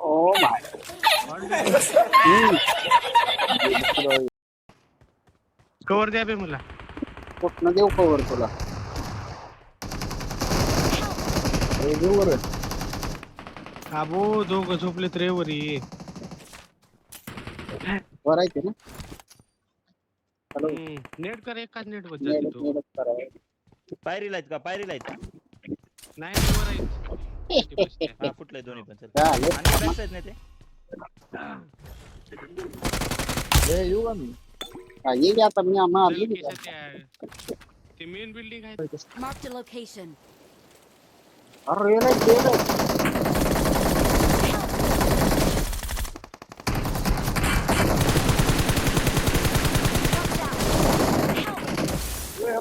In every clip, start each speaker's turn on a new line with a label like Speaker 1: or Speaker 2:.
Speaker 1: Oh my.
Speaker 2: Cover द्या बे मला.
Speaker 1: कुठनं देऊ कवर तुला?
Speaker 3: हे देऊ वर
Speaker 2: आबो दोघ झोपलेत रे वरी
Speaker 1: वर आहे ना हम्म,
Speaker 2: नेट कर एक काच
Speaker 1: नेट
Speaker 2: बचा तो
Speaker 4: पायरी लाइट का पायरी लाईत
Speaker 2: नाही वर आहे.
Speaker 4: हा फुटलंय दोन्ही पण चल. आणि फ्रॅक्स आहेत ना ते?
Speaker 3: ए युवा मी?
Speaker 1: हा ये क्या तब मैं
Speaker 2: आमा अभी ते मेन बिल्डिंग है
Speaker 5: मार्क द लोकेशन
Speaker 1: अरे रे गेलो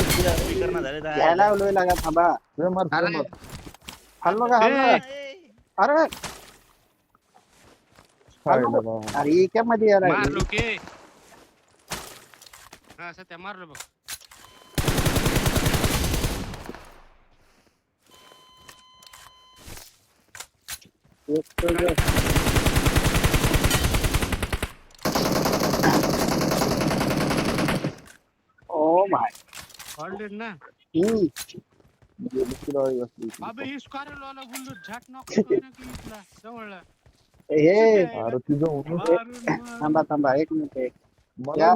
Speaker 1: घ्यायला लावलोय लागा थांबा
Speaker 3: सुई मार, सुई
Speaker 2: अरे
Speaker 3: मार.
Speaker 1: हल्लो का हल्लो
Speaker 2: ए.
Speaker 4: ए,
Speaker 1: अरे
Speaker 3: खायला बाबा.
Speaker 1: अरे इक्या मध्ये यायला
Speaker 2: मारलो के हा सध्या मारलो बघ
Speaker 1: एक तर
Speaker 2: ना. अबे ही स्कारलवाला गुल्लू झाट नॉक इथला जवळला.
Speaker 1: हे
Speaker 3: अरे तुझं.
Speaker 1: थांबा थांबा एक मिनिट एक. या.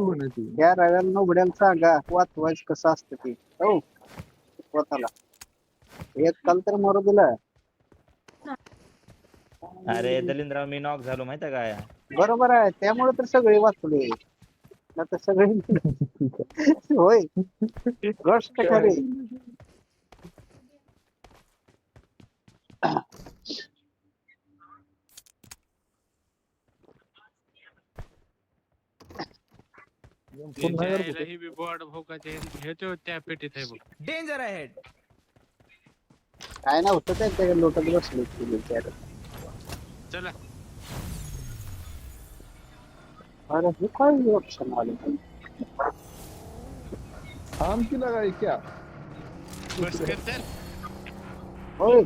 Speaker 1: रव्याला उघड्याला सांगा वाचवायच कसं असतं ते. हो. स्वतःला. एक काल तर मरू दिला.
Speaker 4: अरे दलिंद्राव मी नॉक झालो माहिती काय?
Speaker 1: बरोबर आहे त्यामुळे तर सगळे वाचले.
Speaker 2: Na to sobie Oj, gość tak
Speaker 6: danger ahead
Speaker 1: काय नव्हतं त्यांच्याकडे लोटत बसले
Speaker 2: चला।
Speaker 3: हम की लगाई क्या
Speaker 2: बस
Speaker 3: कदर ओए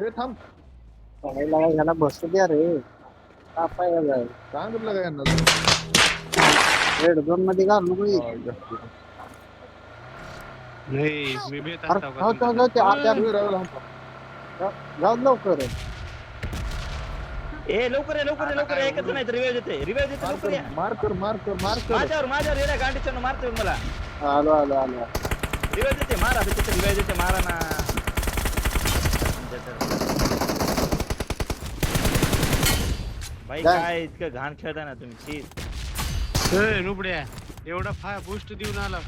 Speaker 3: ए थांब
Speaker 1: काय लगाई घाला बस दिया रे काय जाय
Speaker 3: चांगलं लगाय ना
Speaker 1: रेड झोन मध्ये घाल नको
Speaker 2: नाही मी बेत
Speaker 1: आता जाऊ लवकर.
Speaker 4: ए लवकर ये लवकर ये लवकर ये. एकच नाही रिव्हाइव देते रिव्हाइव देते
Speaker 3: मार
Speaker 4: लवकर
Speaker 3: कर
Speaker 4: या.
Speaker 3: मार कर मार कर मार कर.
Speaker 4: माझ्यावर माझ्यावर येण्या गांडीच्या मारतोय मला.
Speaker 1: आलो आलो आलो.
Speaker 4: रिवाइव देते मारा तिथे रिवाइव देते मारा ना. भाई. काय इतकं घाण खेळता ना तुम्ही.
Speaker 2: ए नुबड्या एवढा फाय बूस्ट देऊन आला.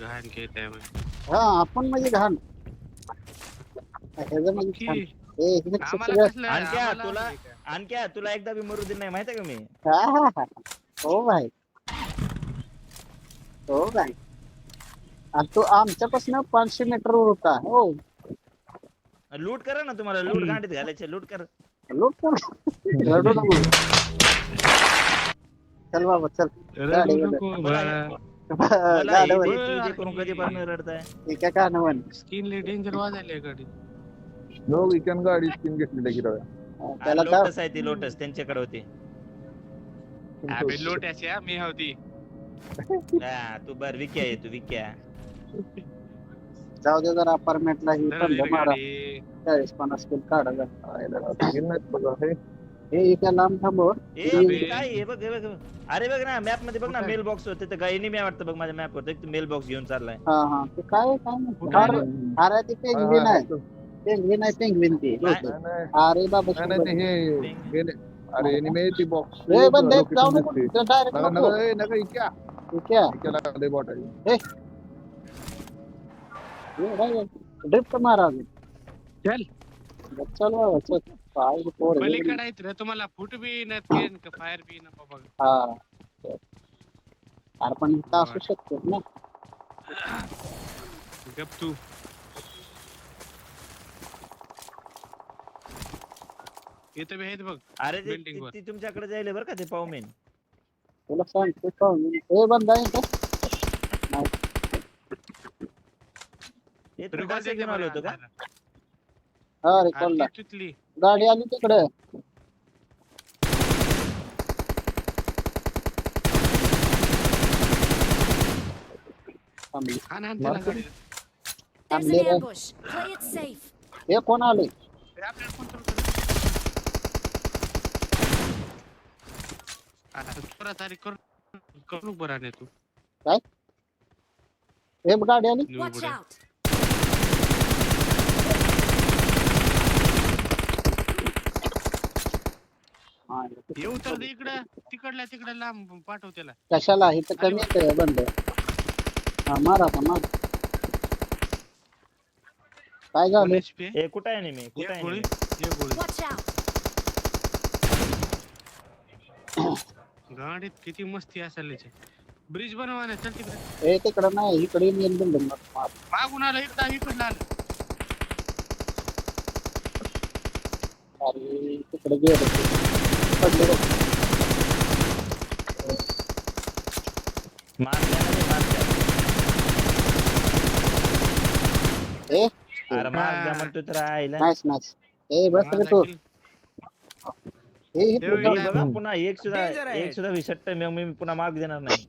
Speaker 2: घाण खेळताय म्हणे.
Speaker 1: हा आपण म्हणजे घाण ह्याचं म्हणजे
Speaker 2: की
Speaker 1: छान. ए, हे
Speaker 2: आम्हाला
Speaker 1: सगळं-
Speaker 2: कसलं
Speaker 4: आणखी
Speaker 2: आम्हाला
Speaker 4: तुला एकदा बी मरू दिलं नाही माहितीये का मी?
Speaker 1: हा, भाई. हो भाई. तो आमच्यापासून पाचशे मीटर होता. हो.
Speaker 4: लूट करा ना तुम्हाला लूट गांडीत घालायचे लूट कर.
Speaker 1: लोक कोण? रडू नको. चल बाबा चल.
Speaker 4: कधी पण रडताय.
Speaker 1: ठीक आहे का नवन
Speaker 2: स्किन डेंजर वाजायला गाडी
Speaker 3: नो विकन गाडी स्किन घेतली
Speaker 1: त्याला काय?
Speaker 4: लोटस आहे ती लोटस त्यांच्याकडे होती.
Speaker 2: लोट्याची हा, मी होती.
Speaker 4: हा, तू बर विक्या आहे तू विक्या.
Speaker 1: जाऊ दे जरा अपार्टमेंटला ही
Speaker 2: दळली
Speaker 1: पंधरा मारा.
Speaker 2: गाडी.
Speaker 1: चाळीस पन्नास किलो काढा
Speaker 3: स्किन नाहीत बघा हे.
Speaker 1: हे इथे लांब थांबव.
Speaker 4: ए
Speaker 2: अबे.
Speaker 4: हे काय हे बघ हे बघ हे बघ. अरे बघ ना मॅपमध्ये बघ ना
Speaker 2: कुठं?
Speaker 4: मेल बॉक्स होते तर गायनी मी वाटतं बघ माझ्या मॅप वर मेल बॉक्स घेऊन चाललाय.
Speaker 1: हा हा. ते काय काय नाही.
Speaker 2: कुठं आहे?
Speaker 1: अरे आहे. Penguin, I
Speaker 4: think,
Speaker 3: Windy. Ari
Speaker 1: ba? Basta
Speaker 3: Ano ba? hindi. Gani. Ari, ni Meti box. Eh, banda,
Speaker 1: ikaw na ko. Direct Naga, naga,
Speaker 3: na
Speaker 1: eh,
Speaker 3: naga, ikya. Ikya. Ikya
Speaker 1: lang, kalay
Speaker 3: bota. Eh. ये भाई
Speaker 1: drift मारा अजून
Speaker 2: चल
Speaker 1: चल बाबा, चल fire four
Speaker 2: पलीकडे आहेत रे तुम्हाला फूट बी नाही पेन का फायर बी ना बाबा
Speaker 1: हा चल. अरे पण इथं असू शकतो ना
Speaker 2: गप तू इथं बी आहेत बघ
Speaker 4: अरे ते-
Speaker 2: Building
Speaker 4: ते
Speaker 2: वर.
Speaker 4: ते तुमच्याकडे जायले बरं का ते पावमेन
Speaker 1: तुला सांगतो पाहून हे बंद आहे का
Speaker 4: ते तुम्ही
Speaker 2: Record
Speaker 4: कसं घेऊन आलो होतो का.
Speaker 1: हा
Speaker 2: ती तुतली
Speaker 1: गाडी आली तिकडे थांबली.
Speaker 2: हाण हाण त्याला
Speaker 3: मारतो.
Speaker 2: गाडीला.
Speaker 5: There's
Speaker 1: Amber.
Speaker 5: an ambush. Play it safe.
Speaker 1: हे कोण आले
Speaker 2: ए, आपल्याला तारीख बरं नाही तू
Speaker 1: हे गाडी आली
Speaker 5: Watch out.
Speaker 1: हा,
Speaker 2: येऊ तर दे इकडं तिकडल्या तिकडं लांब पाठव त्याला
Speaker 1: कशाला इथं कमी बंद हा मारा आता मार काय झालं
Speaker 2: दोन HP
Speaker 4: ए कुठं आहे नेहमी कुठं
Speaker 2: एक
Speaker 4: आहे
Speaker 2: गोळी
Speaker 4: नेहमी?
Speaker 2: एक गोळी
Speaker 5: Watch out.
Speaker 2: गाडीत किती मस्ती असेल ब्रिज बनवा ना चल तिकडे.
Speaker 1: हे तिकडं नाही इकडे येऊन बिल्डिंग मार.
Speaker 2: मागून आलं इकडं इकडं आलं
Speaker 1: अरे तिकडे गेलं. ते. पडले बघ. ए?
Speaker 4: अरे मार म्हणतो तर राहिला
Speaker 1: ए बस रे तू. हे.
Speaker 4: मी. पुन्हा एक सुद्धा एक सुद्धा विसट्ट मग मी पुन्हा मार्क देणार नाही।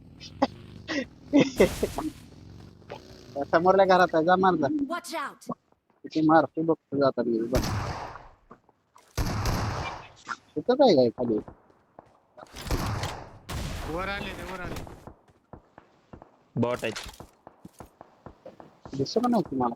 Speaker 1: समोरल्या घरात आहे जा मार जा
Speaker 5: Watch
Speaker 1: मार तू बघतो जातात गेली बघ तिथं काय काय खाली?
Speaker 2: वर आले वर आले
Speaker 4: बॉट आहे
Speaker 1: दिसत नाही तुम्हाला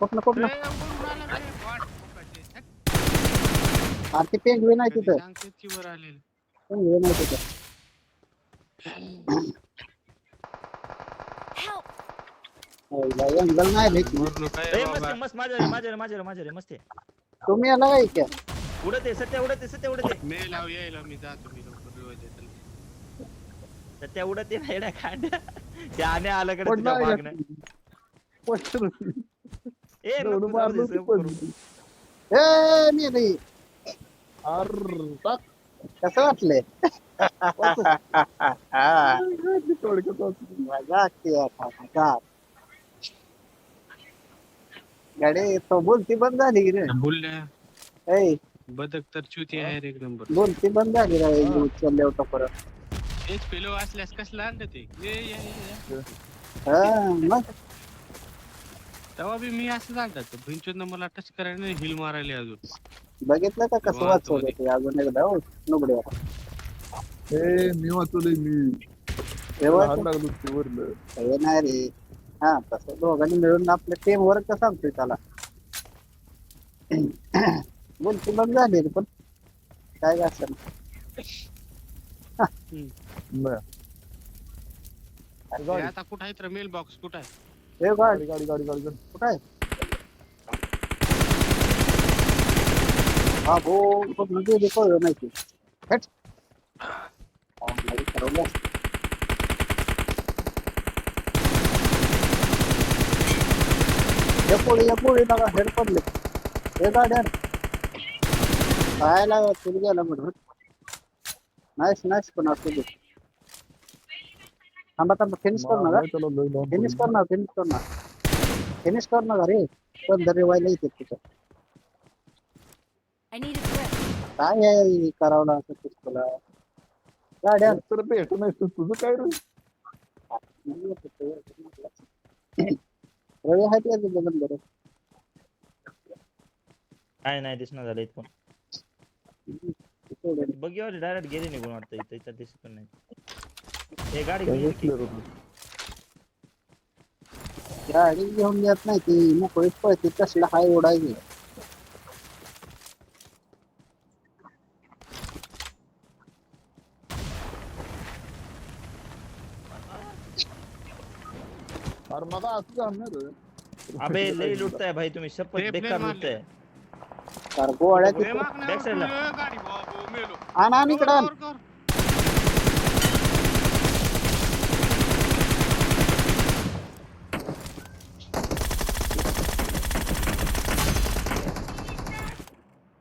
Speaker 2: फुकाटची. हट.
Speaker 1: अरे ते पेंगवी नाही तिथं. पेंगवी नाही तिथं. नाही
Speaker 4: मस्त माझ्या रे, माझ्या रे, माझ्या रे, माझ्या रे, मस्त आहे.
Speaker 1: तुम्ही आला काय क्या
Speaker 4: उडत सत्या उडत सत्या उडत
Speaker 2: लाव यायला मी जातो मी लवकर
Speaker 4: सत्या उडत आहे ना गांड्या त्या आणे आलं ए नको जाऊ दे,
Speaker 3: पण.
Speaker 4: करू.
Speaker 1: ए मी
Speaker 3: टाक.
Speaker 1: कसं वाटलंय
Speaker 3: थोडक्यात वाचलं.
Speaker 1: मजा की आता, मजा. गाडी तो बोलती बंद झाली की रे
Speaker 2: बोलल्या
Speaker 1: ऐ
Speaker 2: बदक तर चुती आहे रे एक नंबर
Speaker 1: बोलती बंद झाली रे उचलले होता परत
Speaker 2: तेच पेलो असल्यास कसलं आणलं ते ये ये, ये, ये.
Speaker 1: हा मग
Speaker 2: तेव्हा बी मी असं तर भिंचून मला टच करायला नाही हिल मारायला अजून.
Speaker 1: बघितलं का कसं वाचवलं ते? अजून एकदा हो नुगडे
Speaker 3: ए मी वाचवलंय मी.
Speaker 1: तेव्हा
Speaker 3: हात लागलो ते वरलं
Speaker 1: हे नाही रे. हा तसं दोघांनी मिळून आपल्या टीम वर्क सांगतोय त्याला. बोलती बंद झाली रे पण. काय असं?
Speaker 3: नाही.
Speaker 2: हे आता कुठं आहे तर मेल बॉक्स कुठं आहे?
Speaker 1: ए गाड़ी
Speaker 3: गाड़ी गाड़ी गाड़ी गाड़ी।
Speaker 1: पता हाँ वो उसको लगे देखो मैं की हट। और गाड़ी करो लो ये पूरी ये पूरी ना हेड पर ले। ए गाड़ी आया लगा चल गया लमट नाइस नाइस बना के देख थांबा थांबा. फिनिश करणार
Speaker 3: मारायला त्याला लय लांब
Speaker 1: फिनिश
Speaker 3: पडलं.
Speaker 1: करणार फिनिश करणार. फिनिश कर ना रे पंधरा रिवायला येते तिथं.
Speaker 5: I need a grip.
Speaker 1: काय आहे करावं लागतं तुला गाड्या.
Speaker 3: तर भेट नाही तू तुझं काय रे?
Speaker 1: रवी आहे ते तुझं बंदर
Speaker 4: काय नाही दिसणार झालं इथून. बघीवर डायरेक्ट गेले निघून वाटतं इथं इथं दिसत पण नाही. ये
Speaker 3: गाड़ी
Speaker 1: गाडी घेऊन जात नाही ती मोकळी पळते कसला हाय ओढायची
Speaker 3: अरे मला असं जाणार
Speaker 4: अबे लई लुटताय भाई तुम्ही शपथ बेकार लुटताय
Speaker 1: अरे गोळ्या
Speaker 2: बॅक साईडला
Speaker 1: आण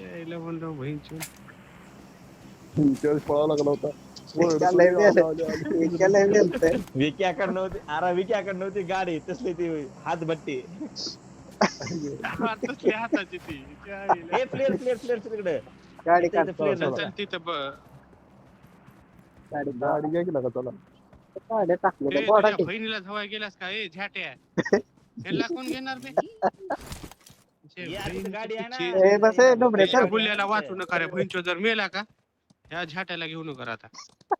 Speaker 2: यायला बोल
Speaker 1: रहा हूँ
Speaker 2: भाई चल
Speaker 3: टीचर्स पढ़ा लागला होता।
Speaker 4: विक्याकडे नव्हती अरे विक्याकडे नव्हती गाडी तसली ती हात भट्टी
Speaker 2: तसली हाताची ती
Speaker 4: हे प्लेयर प्लेयर प्लेयर तिकडे
Speaker 1: गाडी
Speaker 2: काढतो तिथं
Speaker 1: गाडी
Speaker 3: गाडी घ्या की लागा चला।
Speaker 1: गाडी
Speaker 2: टाकली बहिणीला जवळ गेलास का? ए झाट्या. ह्याला कोण घेणार बे
Speaker 4: आहे
Speaker 1: ए, बस ए, डोंबरे,
Speaker 2: त्या
Speaker 1: चल.
Speaker 2: बुल्ल्याला वाचू नका रे बहिणचो जर मेला का ह्या झाट्याला घेऊ नका आता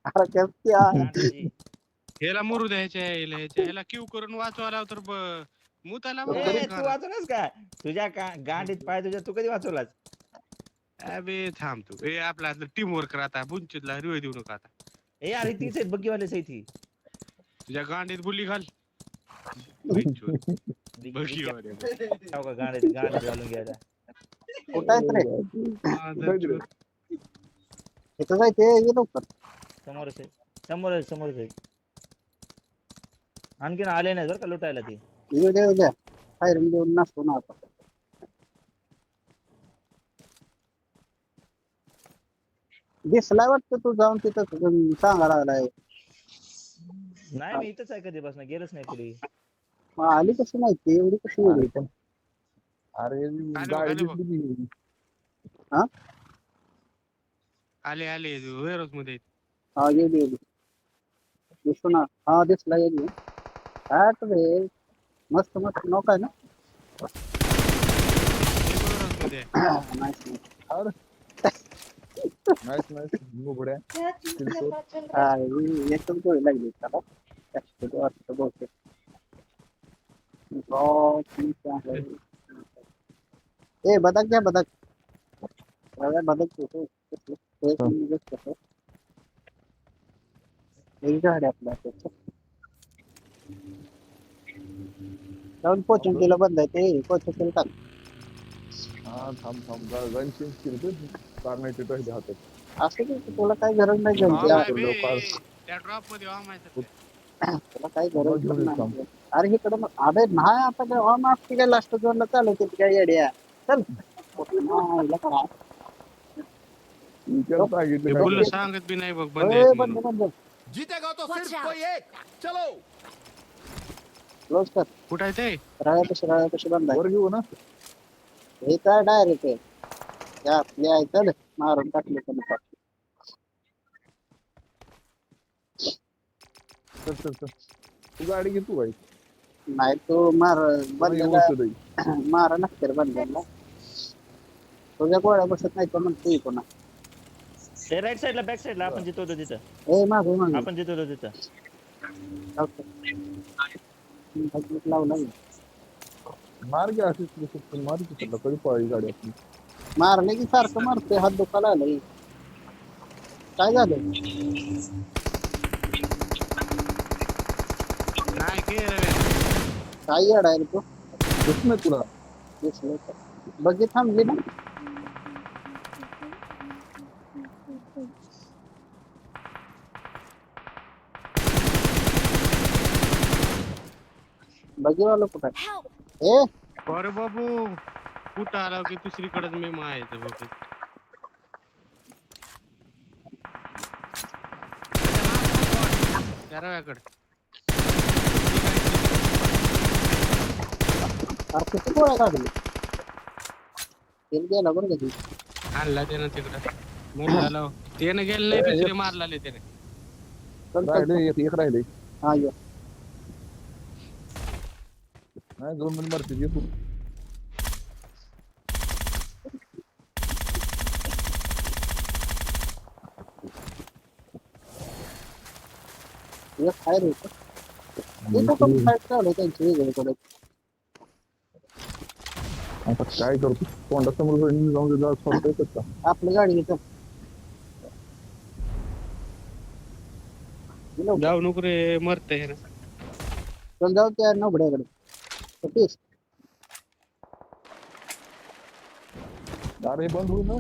Speaker 1: अरे कसं या?
Speaker 4: गाडीची.
Speaker 2: ह्याला मरू द्यायच्या ह्याला ह्याच्या ह्याला क्यू करून वाचवा लाव तर ब- मुताला बघ
Speaker 4: ए,
Speaker 2: घरी
Speaker 4: तू. वाचवलास का तुझ्या का गाडीत पाय तुझ्या तू कधी वाचवलास
Speaker 2: अबे थांब तू ए आपला टीम वर्क आता बुंचितला रिवे देऊ नका आता
Speaker 4: ए अरे तीच आहेत बग्गीवालेच आहे ती
Speaker 2: तुझ्या गांडीत बुल्ली घाल बुंचूद.
Speaker 4: विक-
Speaker 2: बघीवाले.
Speaker 4: विक- का, गाडीत गाडीत घालून घ्यायला
Speaker 1: कुठं आहेत रे?
Speaker 3: कुठं आहे
Speaker 2: जर-
Speaker 1: इथं जायचे ये लवकर.
Speaker 4: समोरच आहे. समोर आहे समोरच आहे. आणखीन आले नाही बरं का लुटायला ती.
Speaker 1: येऊ द्या येऊ द्या फायरिंग देऊन नसतो ना आता. दिसलाय वाटतं तू जाऊन तिथं. सांगा लागलाय.
Speaker 4: नाही मी इथंच आहे कधीपासून. गेलंच नाही पुढे
Speaker 1: मग आली कशी माहिती एवढी कशी एवढी
Speaker 3: अरे गाडी
Speaker 2: बघ, आले. आले मध्ये
Speaker 1: हा? गेली गेली दिसतो ना हा दिसला गेली हा रे मस्त मस्त नौका आहे ना?
Speaker 2: वेरोज मध्ये आहे.
Speaker 1: नाईस
Speaker 3: नाईस नाईस मुगड्या किलचोर.
Speaker 1: हा ही एकच गोळी लागली त्याला जास्त वाटतं बहुतेक हो, ठीक आहे. ए बदक घ्या बदक रव्या बदक घेतो एक मिनिट घेतो. एक झाड आहे आपल्या हातात. जाऊन पोचून केलं बंद आहे ते पोचून केलं टाक
Speaker 3: हा थांब थांब गन चेंज केली तू कार नाही तिथं आहे हातात
Speaker 1: असं की तुला काय गरज नाही
Speaker 2: हा,
Speaker 1: घेऊन
Speaker 2: बाय बे.
Speaker 3: फार-
Speaker 2: त्या ड्रॉप मध्ये वा माहिती
Speaker 1: तुला काही गरज पण
Speaker 3: येतो.
Speaker 1: नाही अरे इकडे अबे नाही आता काय ऑन काय लास्ट ती काय येड्या? चल. नाही, हिला काय?
Speaker 3: विचार सांगितलं
Speaker 2: ते
Speaker 3: का?
Speaker 2: बुल्ल सांगत बी नाही बघ बंद
Speaker 1: ए,
Speaker 2: आहेत
Speaker 1: बंद
Speaker 2: म्हणून.
Speaker 1: बंद.
Speaker 6: जीतेगा तो
Speaker 5: Watch
Speaker 6: सिर्फ़
Speaker 5: out.
Speaker 6: कोई एक. चलो.
Speaker 1: क्लोज कर.
Speaker 2: कुठं आहे ते?
Speaker 1: राळ्यापाशी राळ्यापाशी बंद
Speaker 3: वर घेऊ ना.
Speaker 1: हे काय डायरेक्ट आहे? चल. मारून टाकले पण
Speaker 3: चल चल चल. तू गाडी घे तू बाई
Speaker 1: नाही तो मार बंद. मारा नसते रे बंद्याला तुझ्या गोळ्या बसत नाही तर म्हणते पुन्हा?
Speaker 4: ते राईट साईडला बॅक साईडला आपण जिथं होतो तिथं.
Speaker 1: ए मागू मागू
Speaker 4: आपण जिथं होतो तिथं.
Speaker 1: लावला
Speaker 3: मार घ्या अशीच मार की तुला. कधी पळाली गाडी आपली?
Speaker 1: मारले की सारखं मारते हात दुखायला आलंय काय झालं? टायर्ड है
Speaker 3: इनको इसमें पूरा
Speaker 1: इसमें बगे थाम ले ना बगे वालों
Speaker 5: पकड़
Speaker 1: ए
Speaker 2: अरे बाबू कुठं आला की दुसरीकडे मी माहिती बाबू चारों एकड़
Speaker 1: अरे किती गोळ्या काढली तेल गेला बरं का
Speaker 2: आणला त्यानं तिकडं मग त्यानं गेलं नाही दुसरे मारलाले त्याने
Speaker 1: चल, चल,
Speaker 3: राहिले एक एक राहिले
Speaker 1: हा ये
Speaker 3: नाही दोन मिनिट मारते
Speaker 1: एक आहे रे इथं. ते कुठं चालू आहे त्यांची वेगळीकडे
Speaker 3: आता काय करतो? तोंडासमोर जाऊन जाऊन जा सोडता येतात का
Speaker 1: आपली गाडी घेतो.
Speaker 2: जाऊ नको रे मरते ना
Speaker 1: चल जाऊ त्या नोबड्याकडे सतीश
Speaker 3: अरे बंद होईल ना?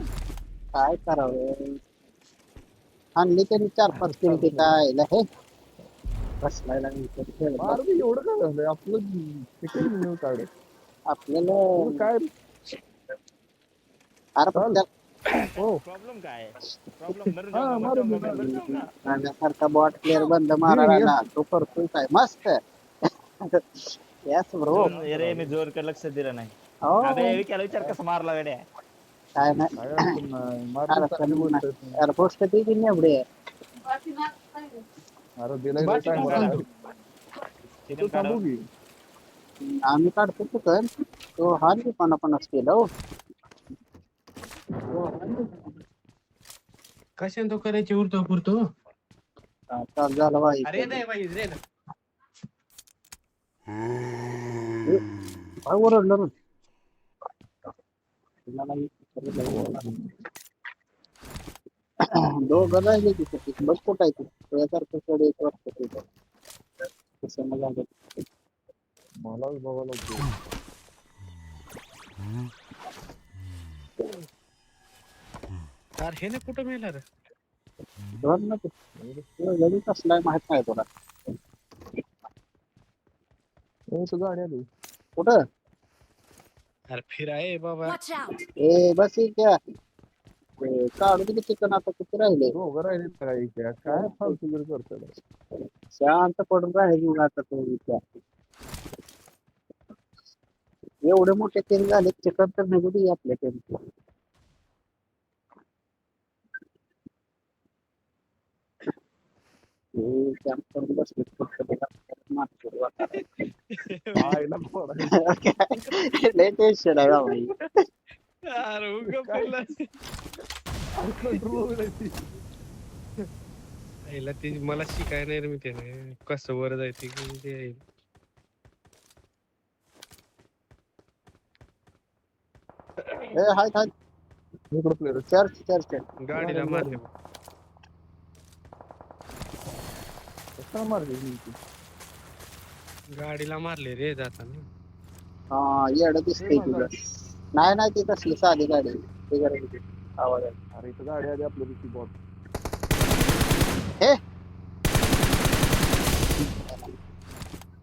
Speaker 1: काय करावं? आणली त्यांनी चार पाच तीन ते काय हे. बसलाय लागली इथं खेळ.
Speaker 3: मार बी एवढं काय झालंय? आपलं मिळून काढ
Speaker 1: आपल्याला
Speaker 3: काय?
Speaker 1: अरे पण त्या
Speaker 3: हो.
Speaker 4: प्रॉब्लेम काय? प्रॉब्लेम
Speaker 3: हा, मारून दे, मारून दे.
Speaker 1: गाण्यासारखा बॉट प्लेअर बंद मारायला तो करतोय काय मस्त. Yes bro.
Speaker 4: अरे मी ज़ोर कर लक्ष दिलं नाही. अरे विचार विचार कसं मारला गड्या?
Speaker 1: नाही.
Speaker 3: काय अडचण नाही. मारून
Speaker 1: अरे
Speaker 3: चांगली
Speaker 1: पण
Speaker 3: गोष्ट आहे.
Speaker 1: अरे पोस्ट ती की एवढी?
Speaker 3: अरे दिलाय
Speaker 4: बाकी
Speaker 3: काय
Speaker 4: काय
Speaker 3: तू थांबू की?
Speaker 1: आम्ही काढतो तो हा मी पन्ना पन्नास केलं हो तो हाण
Speaker 2: कशाने तो करायची उरतो पुरतो?
Speaker 1: हा, चाल झालं बाई.
Speaker 2: अरे नाही बाई रे ना.
Speaker 1: काय ओरडलं रे. तुम्हाला विचारलं. दोघं राहिले की सतीश बघ कुठं आहे तू? तुझ्यासारखं कडे एक वाटतं तुझं कसं झालं.
Speaker 3: मला बघावं लागतं
Speaker 2: अरे हे ना कुठं मेला रे?
Speaker 1: धर ना तू तुला जरी कसलाय माहीत नाही तुला
Speaker 3: ए, तू गाडी आली.
Speaker 1: कुठं?
Speaker 2: अरे फिर आहे बाबा!
Speaker 1: ए बस इथे ए, काढू किती चिकन आता किती राहिले?
Speaker 3: दोघं राहिले काय काय काय फालतू तरी करतोय?
Speaker 1: शांत पडून राहिले आता तो विचार एवढे मोठे तेल झाले चिकन तर दे आपल्या टेन्शन आहे
Speaker 3: ते
Speaker 2: मला शिकाय नाही रे मी त्याने. कसं वर जायचं की ते
Speaker 1: ए हाय हाय.
Speaker 3: इकडं player.
Speaker 1: चर्च चर्च
Speaker 2: गाडीला मारले.
Speaker 3: कशाला मारली ही?
Speaker 2: गाडीला मारले रे जाताना.
Speaker 1: हा येड दिसतंय तुझं. नाही नाही ती तसली साधी गाडी ती गाडी आवाज.
Speaker 3: अरे इथं गाडी आली आपल्या दिवशी बॉट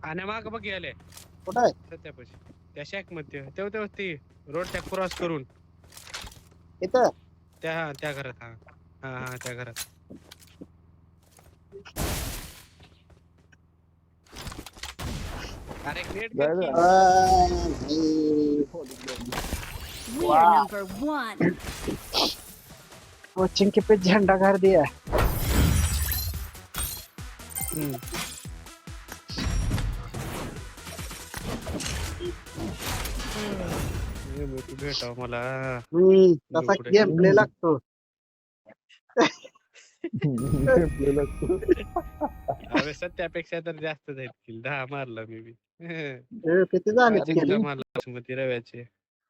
Speaker 2: आणि माग बघ आले
Speaker 1: कुठं आहे?
Speaker 2: त्या शॅकमध्ये. तेव्हा तेव्हा ते रोड त्या क्रॉस करून.
Speaker 1: इथं?
Speaker 2: त्या त्या घरात हा. हा हा त्या घरात. अरे ग्रेट
Speaker 3: जाय जा.
Speaker 5: We are number one.
Speaker 1: Coaching के पे झंडा गाड़ दिया
Speaker 2: भेटाव मला.
Speaker 1: हम्म तसा. गेम प्ले लागतो.
Speaker 3: आपल्याला तू-
Speaker 2: अरे सत्यापेक्षा तर जास्त जाईल दहा मारला मी बी.
Speaker 1: किती झाले
Speaker 2: मारला बासमती रव्याचे.